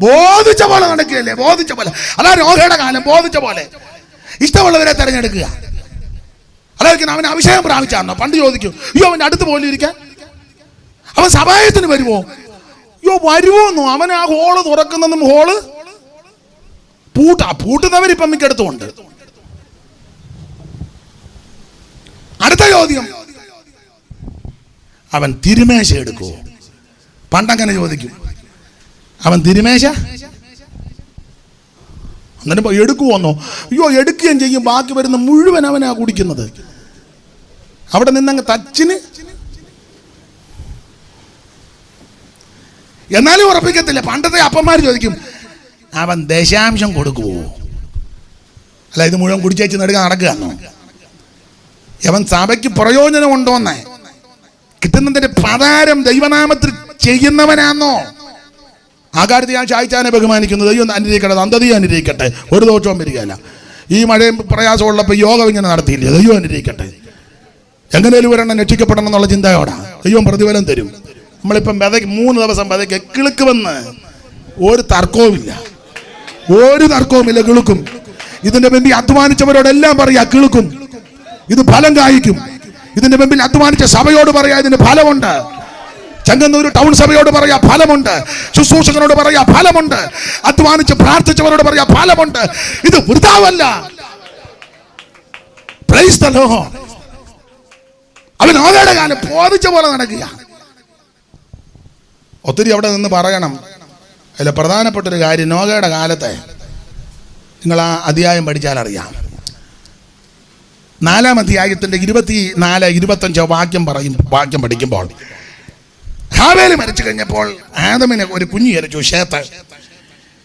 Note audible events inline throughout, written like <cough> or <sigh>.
ബോധിച്ച പോലെ നടക്കുകയല്ലേ? ബോധിച്ച പോലെ. അതാ രോഗയുടെ കാലം ബോധിച്ച പോലെ. ഇഷ്ടമുള്ളവരെ തെരഞ്ഞെടുക്കുക. അതായിരിക്കും അവൻ അഭിഷേകം പ്രാപിച്ചാണോ? പണ്ട് ചോദിക്കും അയ്യോ അവന്റെ അടുത്ത് പോലും ഇരിക്കാൻ? അവൻ സഭായത്തിന് വരുമോ? അയ്യോ വരുമോന്നു അവൻ ആ ഹോൾ തുറക്കുന്നതും ഹോൾ പൂട്ട പൂട്ടുന്നവരിപ്പം മിക്കടുത്തുമുണ്ട് അടുത്ത ചോദ്യം. അവൻ തിരുമേശ എടുക്കുമോ പണ്ടങ്ങനെ ചോദിക്കും അവൻ തിരുമേശ? അങ്ങനെ എടുക്കുവന്നോ അയ്യോ എടുക്കുകയും ചെയ്യും. ബാക്കി വരുന്ന മുഴുവൻ അവനാ കുടിക്കുന്നത്. അവിടെ നിന്നങ്ങ് തച്ചിന്. എന്നാലും ഉറപ്പിക്കത്തില്ല. പണ്ടത്തെ അപ്പന്മാർ ചോദിക്കും അവൻ ദശാംശം കൊടുക്കുവോ? അല്ല ഇത് മുഴുവൻ കുടിച്ചേച്ച് നടുക നടക്കുകയാണോ അവൻ സഭയ്ക്ക് പ്രയോജനം ഉണ്ടോന്നേ കിട്ടുന്നതിന്റെ പതാരം ദൈവനാമത്തിൽ ചെയ്യുന്നവനാന്നോ? ആ കാര്യത്തിൽ ഞാൻ ചായ്ച്ചാനെ ബഹുമാനിക്കുന്നത്. അയ്യോ അനുഗ്രഹിക്കട്ടെ അന്തതി അനുഗ്രഹിക്കട്ടെ ഒരു ദോഷവും വരികയല്ല. ഈ മഴയും പ്രയാസമുള്ളപ്പോൾ യോഗം ഇങ്ങനെ നടത്തിയില്ലേ? ദൈവം അനുഗ്രഹിക്കട്ടെ എങ്ങനെയും ഒരെണ്ണം രക്ഷിക്കപ്പെടണം എന്നുള്ള ചിന്തയോടാ. അയ്യോ പ്രതിഫലം തരും. നമ്മളിപ്പം വിതയ്ക്ക് മൂന്ന് ദിവസം വിതയ്ക്ക് കിളുക്കുമെന്ന് ഒരു തർക്കവുമില്ല. ഒരു തർക്കവുമില്ല കിളുക്കും. ഇതിന്റെ മുമ്പിൽ അധ്വാനിച്ചവരോടെല്ലാം പറയാ കിളുക്കും. ഇത് ഫലം കായ്ക്കും. ഇതിന്റെ മുമ്പിൽ അധ്വാനിച്ച സഭയോട് പറയാ ഇതിന് ഫലമുണ്ട്. ചെങ്ങന്നൂർ ടൗൺ സഭയോട് പറയാ ഫലമുണ്ട്. ശുശ്രൂഷകനോട് പറയാ ഫലമുണ്ട്. അധ്വാനിച്ച് പ്രാർത്ഥിച്ചവരോട് പറയാ ഫലമുണ്ട്. ഇത് വൃതാവല്ല. അവൻ ഓകയുടെ കാലം ബോധിച്ച പോലെ നടക്കുക ഒത്തിരി അവിടെ നിന്ന് പറയണം. അതിൽ പ്രധാനപ്പെട്ട ഒരു കാര്യം നോഗയുടെ കാലത്തെ നിങ്ങൾ ആ അധ്യായം പഠിച്ചാൽ അറിയാം. നാലാം അധ്യായത്തിന്റെ ഇരുപത്തി നാല് ഇരുപത്തഞ്ചോ വാക്യം പറയും വാക്യം പഠിക്കുമ്പോൾ മരിച്ചു കഴിഞ്ഞപ്പോൾ ആദമിന് ഒരു കുഞ്ഞു ജനിച്ചു ഷേത്ത്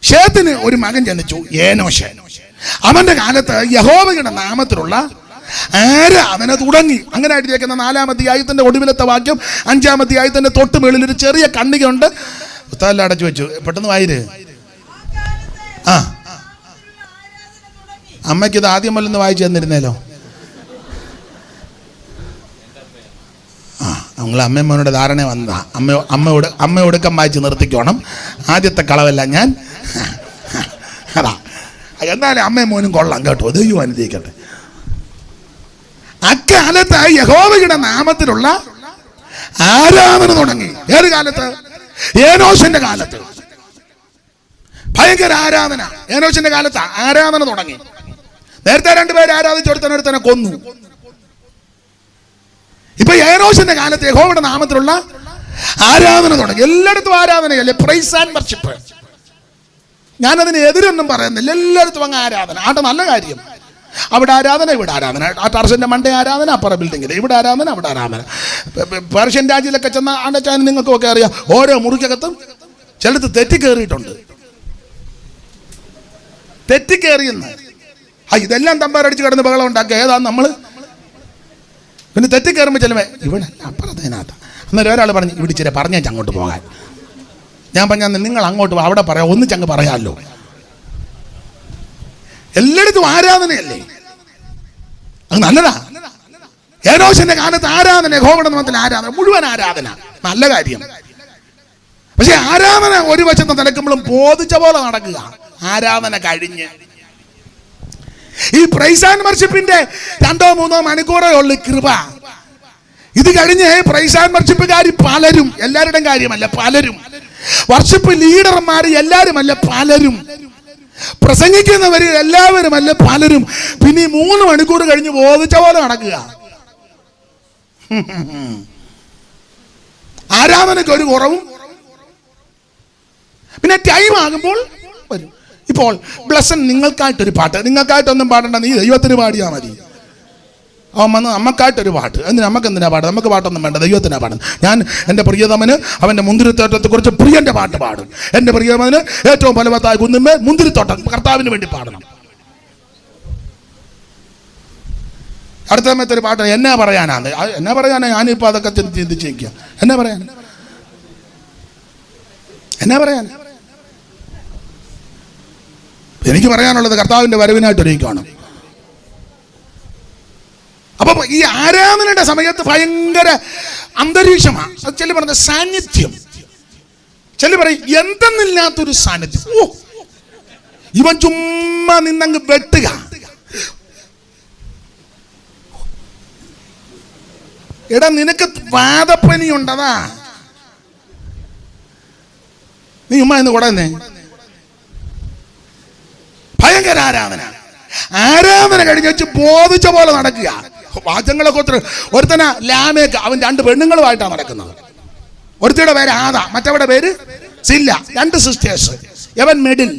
ഷേത്തിന് ഒരു മകൻ ജനിച്ചു ഏനോശ. അവന്റെ കാലത്ത് യഹോബയുടെ നാമത്തിലുള്ള ആരാധന തുടങ്ങി? അങ്ങനെ എഴുതിയേക്കുന്ന നാലാമത്തെ അധ്യായത്തിന്റെ ഒടുവിലത്തെ വാക്യം അഞ്ചാമത്തെ അധ്യായത്തിന്റെ തൊട്ട് മേളിൽ ഒരു ചെറിയ കണ്ണികയുണ്ട്. പുസ്തകമെല്ലാം അടച്ചു വെച്ചു. പെട്ടെന്ന് വായിര്. ആ. അമ്മയ്ക്ക് ഇത് ആദ്യം വല്ലൊന്ന് വായിച്ചു തന്നിരുന്നേലോ? ആ അമ്മമ്മനോട് ധാരണ വന്നതാ. അമ്മ അമ്മയോട് അമ്മ ഒടുക്കം വായിച്ച് നിർത്തിക്കോണം. ആദ്യത്തെ കളവല്ല ഞാൻ <laughs> അതാ. എന്നാലും അമ്മയും മോനും കൊള്ളാം കേട്ടോ. ദൈവം അനുഗ്രഹിക്കട്ടെ. അക്കാലത്ത് യഹോവയുടെ നാമത്തിലുള്ള ആരാധന തുടങ്ങി. ഏത് കാലത്ത്? ഏനോശന്റെ കാലത്ത്. ഭയങ്കര ആരാധന. ഏനോശന്റെ കാലത്ത് ആരാധന തുടങ്ങി. നേരത്തെ രണ്ടുപേരെ ആരാധിച്ചൊരുത്തനൊരുത്തനെ കൊന്നു. ഇപ്പൊ ഏറോശന്റെ കാലത്ത് യഹോവയുടെ നാമത്തിലുള്ള ആരാധന തുടങ്ങി. എല്ലായിടത്തും ആരാധനയല്ലേ? പ്രൈസ് ആൻഡ് വർഷിപ്പ് ഞാനതിന് എതിരൊന്നും പറയുന്നില്ല. എല്ലായിടത്തും അങ്ങ് ആരാധന. ആട്ടെ നല്ല കാര്യം. അവിടെ ആരാധന ഇവിടെ ആരാധന. ആ ടർഷന്റെ മണ്ടേ ആരാധന അപ്പുറ ബിൽഡിങ്ങിൽ ഇവിടെ ആരാധന അവിടെ ആരാധന. പേർഷ്യൻ രാജ്യത്തിലൊക്കെ ചെന്ന ആണ്ടച്ചാൻ നിങ്ങൾക്കൊക്കെ അറിയാം. ഓരോ മുറിക്കകത്തും ചിലത് തെറ്റിക്കേറിയിട്ടുണ്ട് തെറ്റിക്കേറിയെന്ന് ആ ഇതെല്ലാം തമ്പാരടിച്ച് കിടന്ന് ബഹളം ഉണ്ടാക്കുക. ഏതാ നമ്മൾ പിന്നെ തെറ്റി കയറുമ്പോൾ ചിലവേ ഇവിടെ അപ്പുറത്തേനകത്ത് അന്നേരം ഒരാൾ പറഞ്ഞു ഇവിടെ ചെറിയ പറഞ്ഞേച്ച് അങ്ങോട്ട് പോകാൻ. ഞാൻ പറഞ്ഞ നിങ്ങൾ അങ്ങോട്ട് പോ, അവിടെ പറയാം ഒന്നിച്ചങ്ങ് പറയാമല്ലോ എല്ലായിടത്തും ആരാധനയല്ലേ? അത് നല്ലതാ. ഏനോശന്റെ കാലത്ത് ആരാധന ഹോമണത്തിൽ ആരാധന മുഴുവൻ ആരാധന. നല്ല കാര്യം. പക്ഷെ ആരാധന ഒരു വശത്ത് നടക്കുമ്പോഴും ബോധിച്ച പോലെ നടക്കുക. ആരാധന കഴിഞ്ഞ് ഈ പ്രൈസ് ആൻഡ് വർഷിപ്പിന്റെ രണ്ടോ മൂന്നോ മണിക്കൂറേ ഉള്ളു കൃപ. ഇത് കഴിഞ്ഞ് പ്രൈസ് ആൻഡ് പലരും എല്ലാവരുടെയും കാര്യമല്ല പലരും. വർഷിപ്പ് ലീഡർമാർ എല്ലാവരുമല്ല പലരും. പ്രസംഗിക്കുന്നവർ എല്ലാവരുമല്ല പലരും. പിന്നെ മൂന്ന് മണിക്കൂർ കഴിഞ്ഞ് ബോധിച്ച പോലെ നടക്കുക. ആരാധനയ്ക്ക് ഒരു കുറവും? പിന്നെ ടൈം ആകുമ്പോൾ വരും. ഇപ്പോൾ ബ്ലസ്സൻ നിങ്ങൾക്കായിട്ടൊരു പാട്ട്. നിങ്ങൾക്കായിട്ടൊന്നും പാടണ്ട നീ ദൈവത്തിന് പാടിയാൽ മതി. അവൻ വന്ന് നമുക്കായിട്ടൊരു പാട്ട്. എന്തിനാ? നമുക്ക് എന്തിനാ പാട്ട് നമുക്ക് പാട്ടൊന്നും വേണ്ട ദൈവത്തിനാ പാടുന്നത്. ഞാൻ എന്റെ പ്രിയതമന് അവന്റെ മുന്തിരിത്തോട്ടത്തെക്കുറിച്ച് പ്രിയന്റെ പാട്ട് പാടും. എന്റെ പ്രിയതമന് ഏറ്റവും ഫലവത്തായ കുന്നുമേ മുന്തിരിത്തോട്ടം കർത്താവിന് വേണ്ടി പാടണം. അടുത്ത സമയത്ത് ഒരു പാട്ട് എന്നാ പറയാനാണ്? ആ, എന്നാ പറയാനാ? ഞാനിപ്പോൾ അതൊക്കെ ചിന്തിച്ചിരിക്കുക എന്നാ പറയാൻ എന്നാ പറയാൻ എനിക്ക് പറയാനുള്ളത് കർത്താവിന്റെ വരവിനായിട്ട് ഒരുങ്ങിക്കാണ്. അപ്പൊ ഈ ആരാധനയുടെ സമയത്ത് ഭയങ്കര അന്തരീക്ഷമാണ് അത് ചെല്ലി പറഞ്ഞ സാന്നിധ്യം. ചെല്ലു പറയും എന്തെന്നില്ലാത്തൊരു സാന്നിധ്യം. ഓ ഇവൻ ചുമ്മാ നിന്നങ്ങ് വെട്ടുക. എടാ നിനക്ക് വാദപ്പനി ഉണ്ടതാ. നീ ഉമ്മ എന്ന് കൊടന്നേ. ഭയങ്കര ആരാധന ആരാധന കഴിഞ്ഞ് വെച്ച് ബോധിച്ച പോലെ നടക്കുക. വാചങ്ങളൊക്കെ ഒത്തിരി. ഒരുത്തന ലാമേക്ക് അവൻ രണ്ട് പെണ്ണുങ്ങളുമായിട്ടാണ് നടക്കുന്നത്. ഒരുത്തിയുടെ പേര് ആദ മറ്റവരുടെ പേര് സില്ല. രണ്ട് സിസ്റ്റേഴ്സ് എവൻ മിഡിൽ.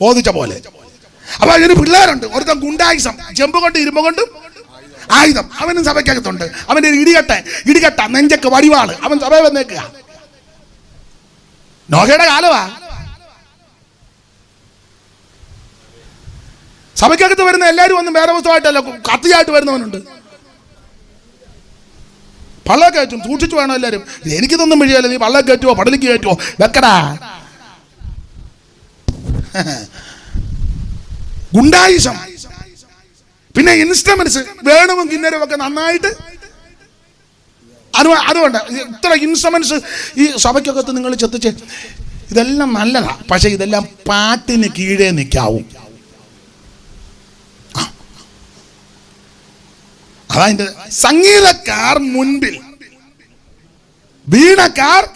ബോധിച്ച പോലെ. അപ്പൊ അതിന് പിള്ളേരുണ്ട്. ഒരുത്തൻ ഗുണ്ടായുസം ജമ്പ് കൊണ്ട് ഇരുമ്പ് കൊണ്ടും ആയുധം. അവനും സഭയ്ക്കകത്തുണ്ട്. അവന്റെ ഇടികട്ട ഇടികട്ട നെഞ്ചക്ക് വടിവാൾ. അവൻ സഭ വന്നേക്കുക. നോഹയുടെ കാലവാ സഭയ്ക്കകത്ത് വരുന്ന എല്ലാവരും ഒന്നും വേറെ പുസ്തകമായിട്ടല്ല കത്തിയായിട്ട് വരുന്നവനുണ്ട്. പള്ള കയറ്റും സൂക്ഷിച്ചു വേണം എല്ലാവരും. എനിക്കിതൊന്നും വഴിയല്ല നീ പള്ള കയറ്റുവോ പടലിക്ക് കയറ്റുവോ? വെക്കടാ. ഗുണ്ടായിസം. പിന്നെ ഇൻസ്ട്രുമെന്റ്സ് വേണവും കിന്നരവും ഒക്കെ നന്നായിട്ട്. അത് അതുകൊണ്ട് ഇത്ര ഇൻസ്ട്രുമെന്റ്സ് ഈ സഭയ്ക്കകത്ത് നിങ്ങൾ ചെത്തിച്ച് ഇതെല്ലാം നല്ലതാണ് പക്ഷെ ഇതെല്ലാം പാട്ടിന് കീഴേ നിൽക്കാവും അതതിന്റെ സംഗീതക്കാർ മുൻപിൽ വീണക്കാർ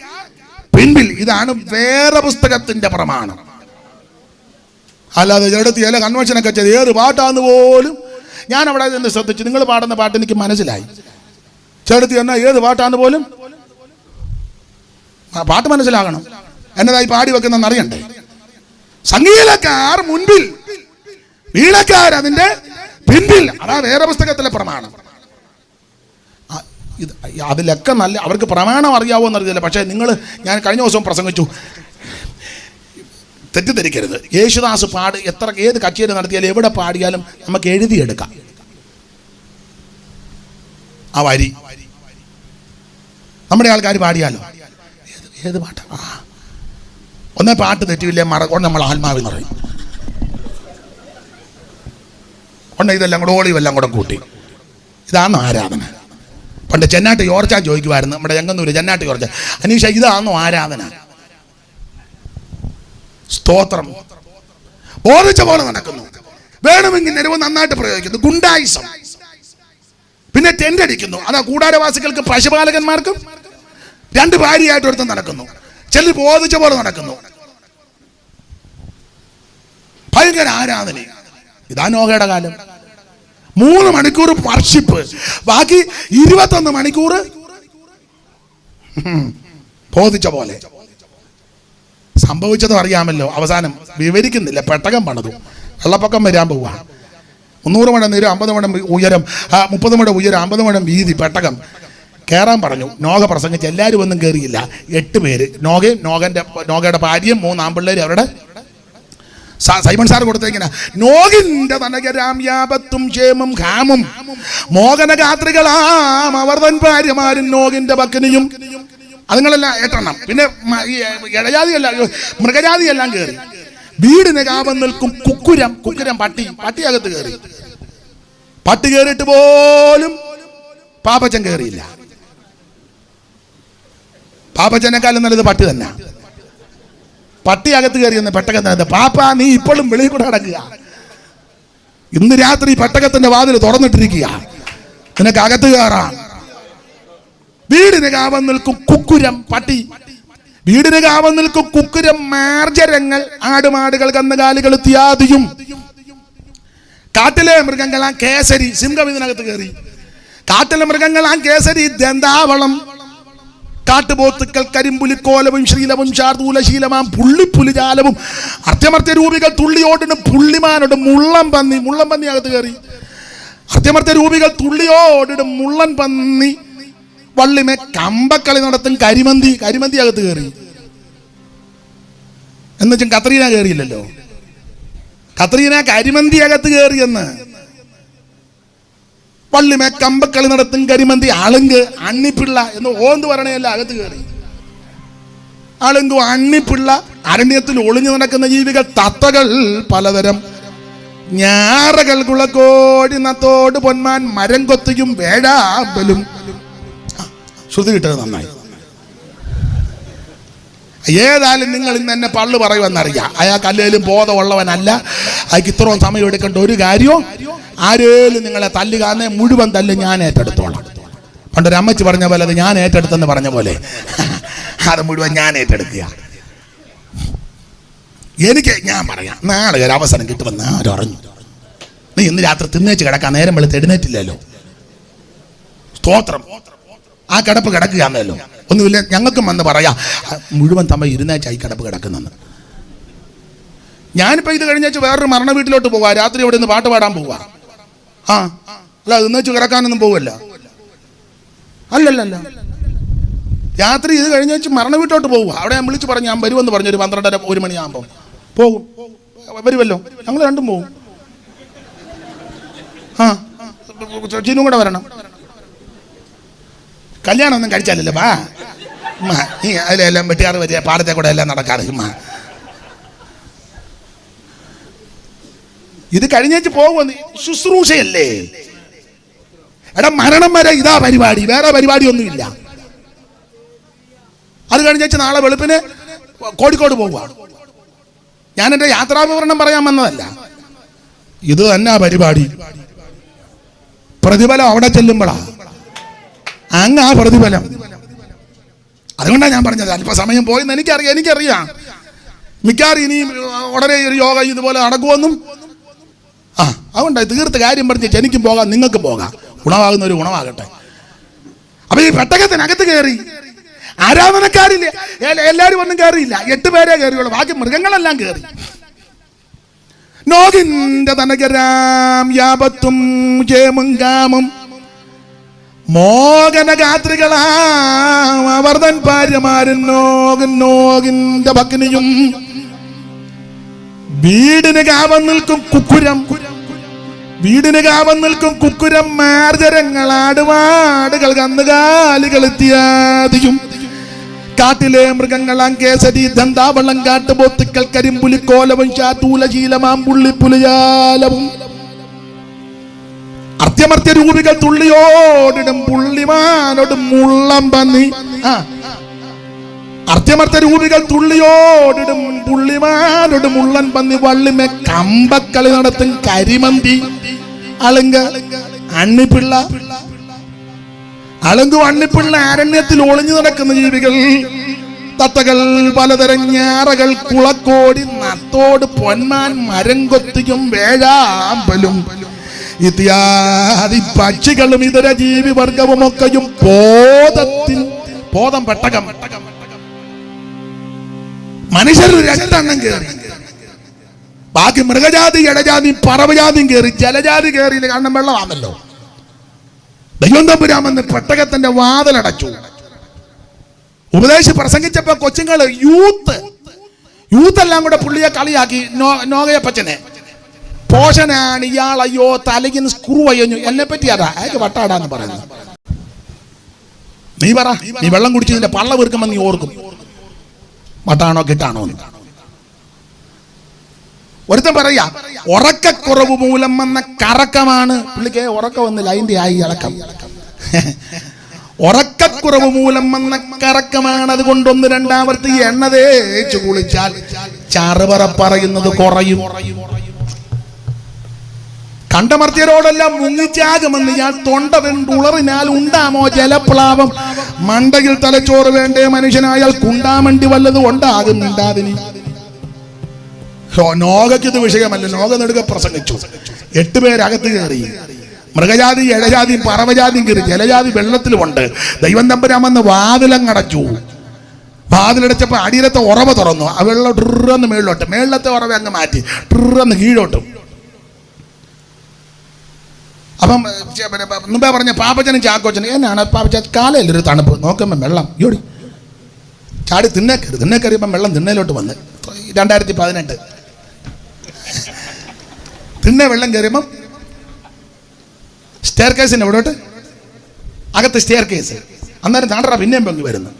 പിൻപിൽ. ഇതാണ് വേറെ പുസ്തകത്തിന്റെ പ്രമാണം. അല്ലാതെ ചിലടത്ത് ചില കൺവെൻഷനൊക്കെ ചെയ്ത് ഏത് പാട്ടാന്ന് പോലും ഞാൻ അവിടെ നിന്ന് ശ്രദ്ധിച്ചു. നിങ്ങൾ പാടുന്ന പാട്ട് എനിക്ക് മനസ്സിലായി. ചിലടത്ത് എന്നാ ഏത് പാട്ടാന്ന് പോലും പാട്ട് മനസ്സിലാകണം. എന്നതായി പാടി വെക്കുന്ന അറിയണ്ടേ? സംഗീതക്കാർ മുൻപിൽ വീണക്കാർ അതിന്റെ പിൻപിൽ. അതാ വേറെ പുസ്തകത്തിലെ പ്രമാണം. ഇത് അതിലൊക്കെ നല്ല അവർക്ക് പ്രമാണം അറിയാവോ എന്നറിയില്ല. പക്ഷേ നിങ്ങൾ ഞാൻ കഴിഞ്ഞ ദിവസം പ്രസംഗിച്ചു. തെറ്റിദ്ധരിക്കരുത്. യേശുദാസ് പാട് എത്ര ഏത് കച്ചേരി നടത്തിയാലും എവിടെ പാടിയാലും നമുക്ക് എഴുതിയെടുക്കാം. ആ വരി. നമ്മുടെ ആൾക്കാർ പാടിയാലോ? ഏത് ഏത് പാട്ടാ? ആ. ഒന്നേ പാട്ട് തെറ്റിയില്ലേ? മറക്കൊണ്ട് നമ്മൾ ആത്മാവിൽ നിറയും. കൊണ്ട് ഇതെല്ലാം കൂടെ ഓളിയും എല്ലാം കൂടെ കൂട്ടി. ഇതാണ് ആരാധന. പണ്ട് ചെന്നാട്ട് യോർച്ചാൻ ചോദിക്കുമായിരുന്നു. നമ്മുടെ ചെങ്ങന്നൂര് ചെന്നാട്ട് യോർച്ച അനീഷ ഇതാണോ ആരാധന? സ്തോത്രം. ബോധിച്ച പോലെ നടക്കുന്നു. വേണമെങ്കിൽ നിലവ് നന്നായിട്ട് പ്രയോഗിക്കുന്നു. ഗുണ്ടായിസം. പിന്നെ ടെന്റ് അടിക്കുന്നു അതാ കൂടാരവാസികൾക്ക് പശുപാലകന്മാർക്കും രണ്ട് ഭാര്യയായിട്ട് ഒരുത്തം നടക്കുന്നു. ചിലർ ബോധിച്ച പോലെ നടക്കുന്നു. ഭയങ്കര ആരാധന ഇതാ നോഹയുടെ കാലം. മൂന്ന് മണിക്കൂർ വർഷിപ്പ്. ബാക്കി ഇരുപത്തൊന്ന് മണിക്കൂർ ബോധിച്ച പോലെ. സംഭവിച്ചതും അറിയാമല്ലോ. അവസാനം വിവരിക്കുന്നില്ല. പെട്ടകം പണിതു. വെള്ളപ്പൊക്കം വരാൻ പോവുക മുന്നൂറ് മണം നീരം അമ്പത് മണം ഉയരം മുപ്പത് മണം ഉയരം അമ്പത് മണം വീതി പെട്ടകം. കയറാൻ പറഞ്ഞു. നോഗ പ്രസംഗിച്ച് എല്ലാവരും ഒന്നും കയറിയില്ല എട്ട് പേര്. നോഗയും നോഗന്റെ നോഗയുടെ ഭാര്യയും മൂന്ന് ആമ്പിള്ളേരും അവരുടെ സൈമൺ സാർ കൊടുത്തേക്കിന നോകിന്റെ തനകരാം യാപത്തും ക്ഷേമം ഹാമും മോഹനഗാത്രികളാം അവർ തൻ ഭാര്യമാരും നോകിന്റെ പക്കനിയും അതുങ്ങളെല്ലാം എട്ടെണ്ണം പിന്നെ ഈ ഇടജാതിയല്ല മൃഗജാതിയെല്ലാം കയറി വീടിന് കാപം നിൽക്കും കുക്കുരം കുക്കുരം പട്ടി. പട്ടിയകത്ത് കയറി പട്ടി കയറിയിട്ട് പോലും പാപ്പച്ചൻ കയറിയില്ല പാപ്പച്ചനെക്കാളും നല്ലത് പട്ടി തന്നെ. പട്ടി അകത്ത് കയറിയെന്ന് പെട്ടകത്തിനകത്ത് പാപ്പ നീ ഇപ്പോഴും വെളിയിൽ കൂടെ കിടക്കുക. ഇന്ന് രാത്രി പെട്ടകത്തിന്റെ വാതിൽ തുറന്നിട്ടിരിക്കുക. നിനക്ക് അകത്ത് കയറാം. വീടിന് കാവം നിൽക്കും കുക്കുരം പട്ടി. വീടിന് കാവം നിൽക്കും കുക്കുരം മാർജരങ്ങൾ. ആടുമാടുകൾ കന്നുകാലികൾ ഇത്യാദിയും കാട്ടിലെ മൃഗങ്ങളാം കേസരി സിംഹം ഇതിനകത്ത് കയറി. കാട്ടിലെ മൃഗങ്ങളാം കേസരി ദന്താവളം. കാട്ടുപോത്തുക്കൾ കരിമ്പുലിക്കോലവും ശീലവും ശാർദൂലശീലമാം പുള്ളിപ്പുലിജാലവും അർത്ഥമർത്ഥ രൂപികൾ തുള്ളിയോടിന് പുള്ളിമാനോട് മുള്ളം പന്നി മുള്ളം പന്നി അകത്ത് കയറി. അർത്ഥമർത്ഥ രൂപികൾ തുള്ളിയോടിന് മുള്ളൻ പന്നി. വള്ളിമേ കമ്പക്കളി നടത്തും കരിമന്തി കരിമന്തി അകത്ത് കയറി. എന്നുവെച്ചും കത്രീന കയറിയില്ലല്ലോ. കത്രീന കരിമന്തി അകത്ത് കയറിയെന്ന് വള്ളിമേ കമ്പക്കളി നടത്തും കരിമന്തി അളുങ്ക് അണ്ണിപ്പിള്ള എന്ന് ഓന്ത് പറയണയല്ല അകത്ത് കയറി അളുങ്കു അണ്ണിപ്പിള്ള അരണ്യത്തിൽ ഒളിഞ്ഞു നടക്കുന്ന ജീവികൾ തത്തകൾ പലതരം. ഞാറകൾ കുളക്കോടി നത്തോട് പൊന്മാൻ മരം കൊത്തിയും വേഴാമ്പലും. ശ്രുതി കിട്ടത് നന്നായി. ഏതായാലും നിങ്ങൾ ഇന്ന് എന്നെ പള്ളു പറയുമെന്നറിയാം. അയാൾക്ക് അല്ലെങ്കിലും ബോധമുള്ളവനല്ല. അയാൾക്ക് ഇത്രയും സമയം എടുക്കേണ്ട ഒരു കാര്യവും ആരേലും നിങ്ങളെ തല്ലുകാന്നെ മുഴുവൻ തല്ല് ഞാൻ ഏറ്റെടുത്തോളാം. പണ്ടൊരു അമ്മച്ചി പറഞ്ഞ പോലെ അത് ഞാൻ ഏറ്റെടുത്തെന്ന് പറഞ്ഞ പോലെ. അത് മുഴുവൻ ഞാൻ ഏറ്റെടുക്കുക. എനിക്ക് ഞാൻ പറയാം നാളെ ഒരു അവസരം കിട്ടുമെന്ന് അറിഞ്ഞു. നീ ഇന്ന് രാത്രി തിന്നേച്ച് കിടക്കാൻ നേരം വെളുത്ത് എഴുന്നേറ്റില്ലല്ലോ. സ്തോത്രം. ആ കിടപ്പ് കിടക്കുകയാണല്ലോ. ഒന്നുമില്ല ഞങ്ങൾക്കും വന്ന് പറയാ മുഴുവൻ തമ്മ ഇരുന്നേച്ചായി കിടപ്പ് കിടക്കുന്നെന്ന്. ഞാനിപ്പോൾ ഇത് കഴിഞ്ഞേച്ച് വേറൊരു മരണ വീട്ടിലോട്ട് പോവാ രാത്രി ഇവിടെ നിന്ന് പാട്ട് പാടാൻ പോവാ. ആ അല്ല ഇന്നേച്ച് കിടക്കാനൊന്നും പോവല്ല. അല്ലല്ലല്ല. രാത്രി ഇത് കഴിഞ്ഞേച്ച് മരണ വീട്ടോട്ട് പോകുക അവിടെ ഞാൻ വിളിച്ച് പറഞ്ഞു ഞാൻ വരുമെന്ന് പറഞ്ഞു ഒരു പന്ത്രണ്ടര ഒരു മണിയാകുമ്പോൾ പോകും. വരുമല്ലോ ഞങ്ങൾ രണ്ടും പോകും. ആ ചീനും കൂടെ വരണം. കല്യാണം ഒന്നും കഴിച്ചാലല്ലേ വാ നീ അതിലെല്ലാം വെട്ടിയാറ് വരിക പാടത്തെ കൂടെ എല്ലാം നടക്കാറ് ഉമ്മ. ഇത് കഴിഞ്ഞേച്ച് പോകുമെന്ന് ശുശ്രൂഷയല്ലേ? എടാ മരണം വരെ ഇതാ പരിപാടി. വേറെ പരിപാടിയൊന്നുമില്ല. അത് കഴിഞ്ഞേച്ച് നാളെ വെളുപ്പിന് കോഴിക്കോട് പോവുക. ഞാൻ എന്റെ യാത്രാവിവരണം പറയാൻ വന്നതല്ല. ഇത് തന്നെ പരിപാടി. പ്രതിഫലം അവിടെ ചെല്ലുമ്പോഴാ അങ്ങ് ആ പ്രതിഫലം. അതുകൊണ്ടാണ് ഞാൻ പറഞ്ഞത്. അല്പസമയം പോയെന്ന് എനിക്കറിയാം എനിക്കറിയാം. മിക്കവാറും ഇനി ഉടനെ ഒരു യോഗ ഇതുപോലെ നടക്കുമെന്നും ആ അതുകൊണ്ടായി തീർത്ത് കാര്യം പറഞ്ഞിട്ട് എനിക്കും പോകാം നിങ്ങൾക്കും പോകാം. ഗുണമാകുന്ന ഒരു ഗുണമാകട്ടെ. അപ്പൊ ഈ പെട്ടകത്തിനകത്ത് കയറി ആരാധനക്കാരില്ല? എല്ലാരും ഒന്നും കയറിയില്ല എട്ട് പേരെ കയറിയുള്ളൂ ബാക്കി മൃഗങ്ങളെല്ലാം കയറി നോകിന്റെ തനകരാം യാപത്തും ജേമും കാമും. മോഹനഗാത്രികളാം. അവർതൻ ഭാര്യമാരും നോകൻ നോകിന്റെ ഭഗ്നിയും. വീടിന് കാവം നിൽക്കും കുക്കുരം. വീടിന് കാവം നിൽക്കും കുക്കുരം മാർജരങ്ങൾ ആടുവാടുകൾ കന്നുകാലികൾ ഇത്യാദിയും. കാട്ടിലെ മൃഗങ്ങൾ കേസരി ദന്താവളം കാട്ടുപോത്തുക്കൾ കരിമ്പുലി കോലവും ചാത്തൂലശീലമാം പുള്ളിപ്പുലിജാലവും. അർത്യമർത്യ രൂപികൾ തുള്ളിയോടിടും പുള്ളിമാനോടും മുള്ളം പന്നി. ആ അർത്യമർത്ഥ രൂപികൾ തുള്ളിയോടിടും പുള്ളിമാരോടും ഉള്ളൻ പന്നി വള്ളിമെ കമ്പക്കളി നടത്തും കരിമന്തി. അളുങ്ക അണ്ണിപ്പിള്ള. അളുങ്കു അണ്ണിപ്പിള്ള ആരണ്യത്തിൽ ഒളിഞ്ഞു നടക്കുന്ന ജീവികൾ. തത്തകൾ പലതരം ഞാറകൾ കുളക്കോടി നത്തോട് പൊന്മാൻ മരം കൊത്തിയും വേഴാമ്പലും. ഇത്യാദി പക്ഷികളും ഇതര ജീവി വർഗവുമൊക്കെയും ബോധത്തിൽ ബോധം പെട്ടകം. മനുഷ്യർ രണ്ടെണ്ണം കയറി ബാക്കി മൃഗജാതി ഇടജാതി പറവജാതി കയറി ജലജാതി കയറി കാരണം വെള്ളമാണല്ലോ. ദൈവം തമ്പുരാമെന്ന് പെട്ടകത്തിന്റെ വാതിലടച്ചു. ഉപദേശി പ്രസംഗിച്ചപ്പോ കൊച്ചുങ്ങൾ യൂത്ത്. യൂത്ത് എല്ലാം കൂടെ പുള്ളിയെ കളിയാക്കി നോകയപ്പച്ചനെ പോഷനാണ് ഇയാൾ അയ്യോ തലയ്ക്ക് സ്ക്രൂ അയ്യഞ്ഞു. എന്നെ പറ്റി അതാ അയാൾക്ക് വട്ടാടാന്ന് പറയുന്നത്. നീ പറ നീ വെള്ളം കുടിച്ചതിന്റെ പള്ള വീർക്കുമ്പോ നീ ഓർക്കും. വട്ടാണോ കിട്ടാണോ എന്ന്. ഒരുത്തൻ പറയാ ഉറക്കക്കുറവ് മൂലം വന്ന കറക്കമാണ്. പുള്ളിക്ക് ഉറക്കം വന്നില്ല അതിന്റെ ആയി ഇളക്കം ഉറക്കക്കുറവ് മൂലം വന്ന കറക്കമാണ്. അതുകൊണ്ടൊന്ന് രണ്ടാമത്തെ എണ്ണ തേച്ചു കുളിച്ചാൽ ചറുപറ പറയുന്നത് കുറയും. കണ്ടമർത്തിയരോടെല്ലാം മുങ്ങിച്ചാകുമെന്ന് ഞാൻ തൊണ്ട വെണ്ടുളറിനാൽ ഉണ്ടാമോ ജലപ്ലാവം? മണ്ടയിൽ തലച്ചോറ് വേണ്ടേ മനുഷ്യനായാൽ കുണ്ടാമണ്ടി വല്ലതും ഉണ്ടാകും മിണ്ടാതിനി നോകയ്ക്ക് ഇത് വിഷയമല്ല. നോക നെടുക പ്രസംഗിച്ചു. എട്ട് പേരകത്ത് കയറി. മൃഗജാതി ഇഴജാതിയും പറവജാതി കയറി. ജലജാതി വെള്ളത്തിലുമുണ്ട്. ദൈവം തമ്പുരാമെന്ന് വാതിലങ്ങടച്ചു. വാതിലടച്ചപ്പോൾ അടിയിലത്തെ ഉറവ തുറന്നു. ആ വെള്ളം ട്രിറന്ന് മേളിലോട്ട്. മേളിലത്തെ ഉറവ അങ്ങ് മാറ്റി. ട്രിറന്ന് കീഴോട്ടും. അപ്പം മുമ്പേ പറഞ്ഞ പാപ്പച്ചനും ചാക്കോച്ചനും എന്നാണ് പാപ്പച്ച കാലയിലൊരു തണുപ്പ്. നോക്കുമ്പോൾ വെള്ളം. യോടി ചാടി തിന്നേക്കറി തിന്നേക്കറിയപ്പം വെള്ളം തിണ്ണയിലോട്ട് വന്ന്. രണ്ടായിരത്തി പതിനെട്ട്. തിണ്ണ വെള്ളം കയറിയപ്പം സ്റ്റെയർ കേസിന്റെ ഇവിടോട്ട്. അകത്ത് സ്റ്റെയർ കേസ് അന്നേരം താണ്ടറ പിന്നെയും പൊങ്ങി വരുന്നു.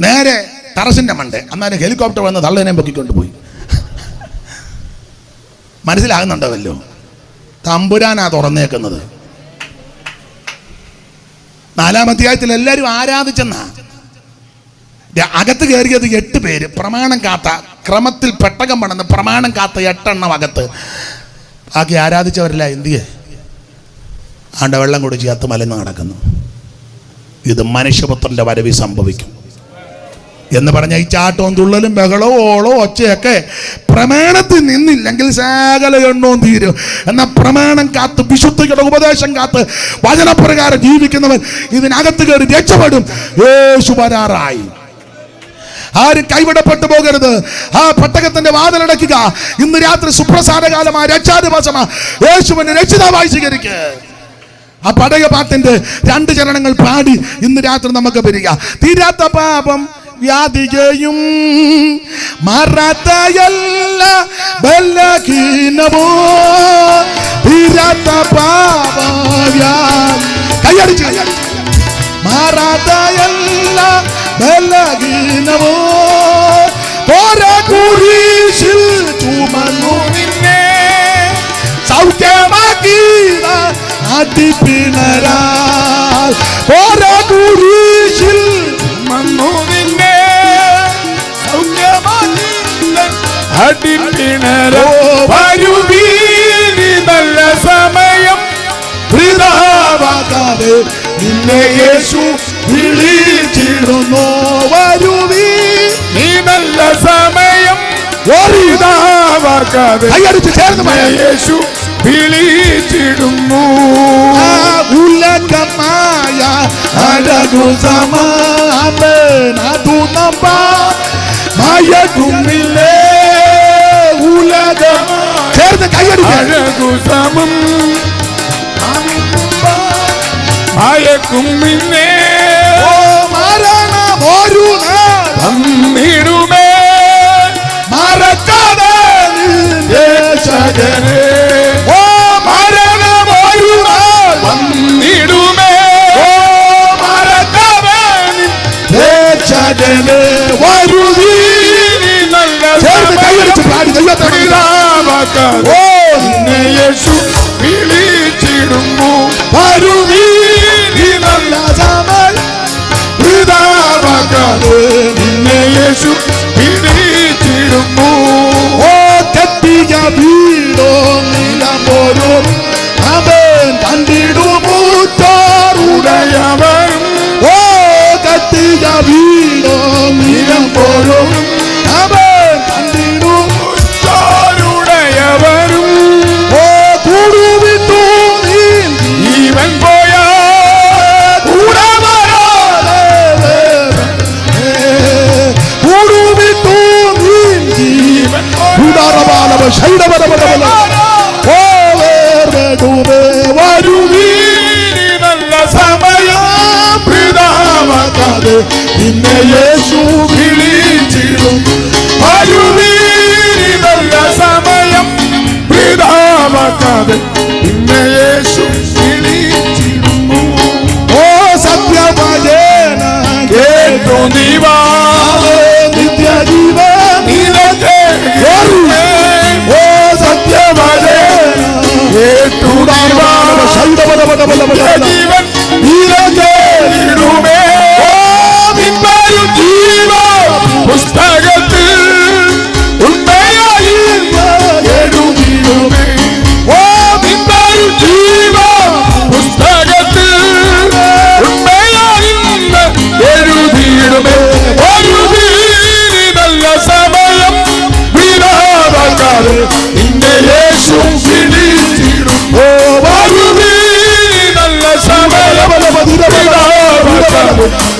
നേരെ ടറസിന്റെ മണ്ടേ. അന്നേരം ഹെലികോപ്റ്റർ വന്ന് തള്ളേനെ പൊക്കിക്കൊണ്ട് പോയി. മനസ്സിലാകുന്നുണ്ടോ വല്ലോ? തമ്പുരാനാ തുറന്നേക്കുന്നത്. നാലാം അധ്യായത്തിൽ എല്ലാവരും ആരാധിച്ചെന്നാ? അകത്ത് കയറിയത് എട്ട് പേര്. പ്രമാണം കാത്ത ക്രമത്തിൽ പെട്ടകം പണന്ന് പ്രമാണം കാത്ത എട്ടെണ്ണം അകത്ത്. ബാക്കി ആരാധിച്ചവരല്ല എന്തിയെ? ആണ്ട വെള്ളം കുടിച്ച് അത്ത് മലന്ന് നടക്കുന്നു. ഇത് മനുഷ്യപുത്രന്റെ വരവി സംഭവിക്കും. എന്ന് പറഞ്ഞ ഈ ചാട്ടവും തുള്ളലും ബഹളവും ഓളവും ഒച്ചയൊക്കെ പ്രമാണത്തിൽ നിന്നില്ലെങ്കിൽ സകല എണ്ണവും തീരും. എന്നാൽ പ്രമേണം കാത്ത് വിശുദ്ധിയുടെ ഉപദേശം കാത്ത് വചനപ്രകാരം ജീവിക്കുന്നവൻ ഇതിനകത്ത് കയറി രക്ഷപ്പെടും. യേശു വരാറായി. ആരും കൈവിടപ്പെട്ടു പോകരുത്. ആ പട്ടകത്തിന്റെ വാതിലടയ്ക്കുക. ഇന്ന് രാത്രി സുപ്രസാദകാലമായ രക്ഷാദിവസമാ. യേശുവിനെ രക്ഷിതാവായി സ്വീകരിക്കുക ആ പടയ പാട്ടിന്റെ രണ്ട് ചരണങ്ങൾ പാടി ഇന്ന് രാത്രി നമുക്ക് വരിക തീരാത്ത പാപം. വ്യാധികയും മാറാത്ത എല്ലാ ബലഹീനമോ? തീരാത്ത പാപ കയ്യടിച്ച് മാറാത്ത എല്ലാ ബലഹീനമോ? അടിപ്പിണരാൽ. പോരാ വരുവീരി നല്ല സമയം പിതാവാകാതെ നിന്നെ യേശു വിളിച്ചിടുന്നു. വരുവീ നീ നല്ല സമയം കൈയടിച്ച് ചേർന്ന് യേശു വിളിച്ചിടുന്നു. ഉലകമായ അഴകു നമ്പ മയകുമില്ലേ? ഉലകം ചേർന്ന് കൈയടിക്കാൻ. അഴകു സമം ഭയക്കും ഓ മരണം ഒരു നാൾ വന്നിടുമേ ഓ നിന്നെ യേശു നീ നല്ല സമയം പിതാവാക്കാതെ നിന്നെ യേശു വിളിച്ചിടുന്നു. ഓ കത്തിയ বলো বলো বলো Hollywood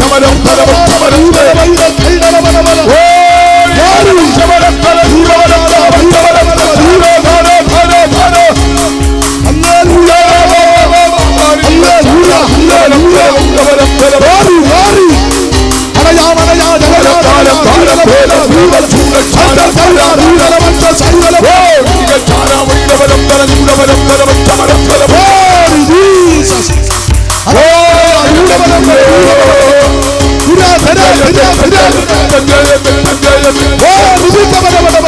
തലവും തലവും ദൈവത്തിന് മകത്വം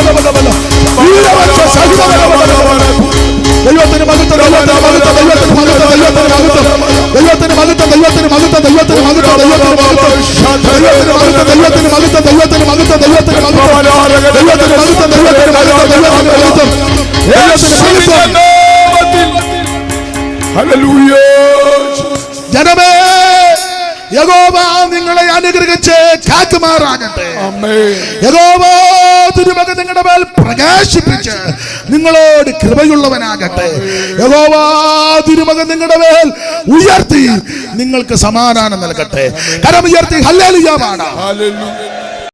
ദൈവത്തിന് മകത്വം ദൈവത്തിന് മകത്വം ദൈവത്തിന് മകത്വം ദൈവത്തിന് മകത്വം ദൈവത്തിന് മകത്വം ദൈവത്തിന് മകത്വം ദൈവത്തിന് മകത്വം ദൈവത്തിന് മകത്വം ദൈവത്തിന് മകത്വം ദൈവത്തിന് മകത്വം ദൈവത്തിന് മകത്വം ദൈവത്തിന് മകത്വം ദൈവത്തിന് മകത്വം ദൈവത്തിന് മകത്വം ദൈവത്തിന് മകത്വം ഹല്ലേലൂയ ജനമേ യഗോവ നിങ്ങളെ അനുഗ്രഹിച്ച് കാക്കുമാറാകട്ടെ ആമേൻ യഗോവ തിരുമക നിങ്ങളുടെ മേൽ പ്രകാശിപ്പിച്ച് നിങ്ങളോട് കൃപയുള്ളവനാകട്ടെ. യഗോബ തിരുമക നിങ്ങളുടെ മേൽ ഉയർത്തി നിങ്ങൾക്ക് സമാധാനം നൽകട്ടെ. കരമുയർത്തി ഉയർത്തി പാടാം ഹല്ലേലൂയ.